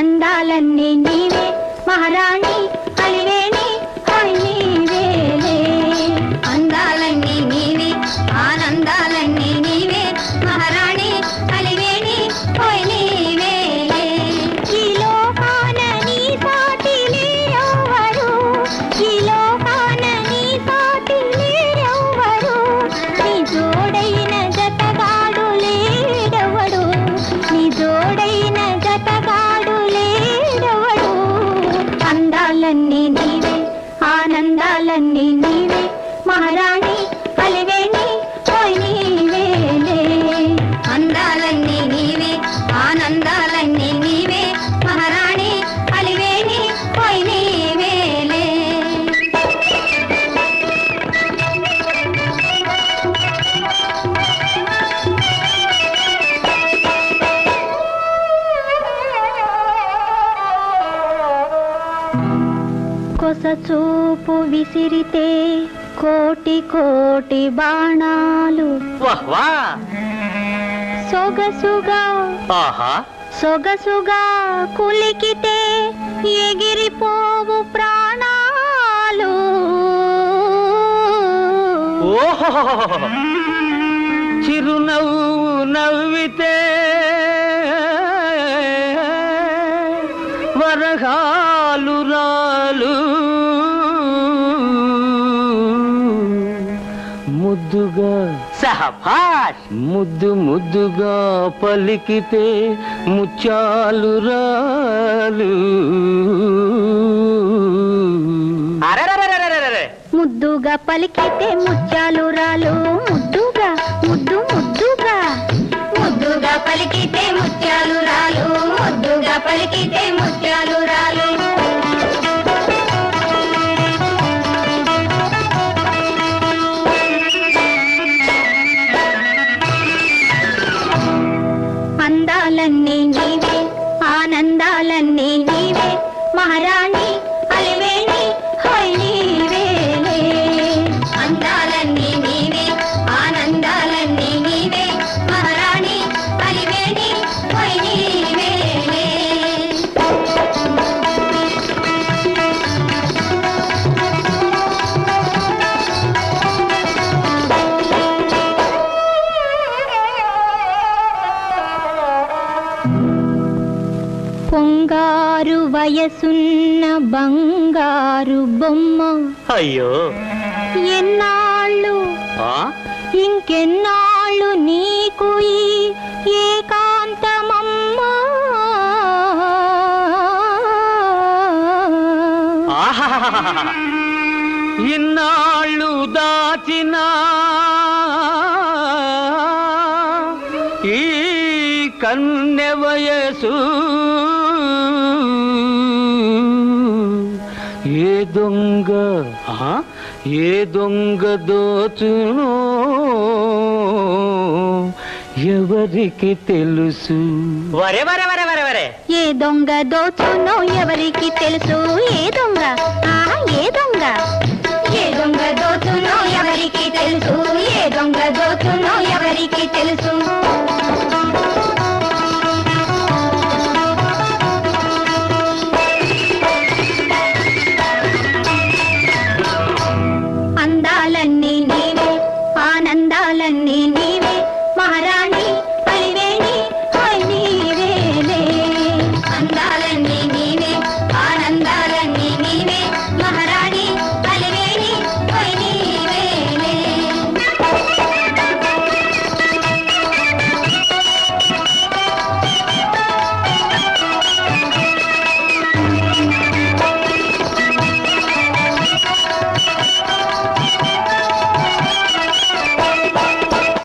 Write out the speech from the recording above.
చందాలన్నీ ఆనందాలన్నీ నీవే ఆనందాలన్నీ చూపు విసిరితే కోటి కోటి బాణాలు. సొగసుగా సొగసుగా కులికితే ఎగిరిపోవు ప్రాణాలు. చిరునవ్వు నవ్వితే వరహాలు రాలు. ముద్దుగా సహభాష్ ముద్దు ముద్దుగా పలికితే ముత్యాలు రాలు. ముద్దుగా పలికితే ముత్యాలు రాలు ముద్దుగా ముద్దు ముద్దుగా. ముద్దుగా పలికితే ముత్యాలు రాలు ముద్దుగా పలికితే ముత్యాలు పొంగారు వయసున్న బంగారు బొమ్మ అయ్యో ఎన్నాళ్ళు? ఇంకెన్నాళ్ళు నీకు ఈ ఏకాంతమమ్మా. ఇన్నాళ్ళు దాచిన ఏ దొంగ? ఆ? ఏ దొంగ దోచునో? ఎవరికి తెలుసు? వరే వరే వరే వరే వరే. ఏ దొంగ దోచునో ఎవరికి తెలుసు? ఏ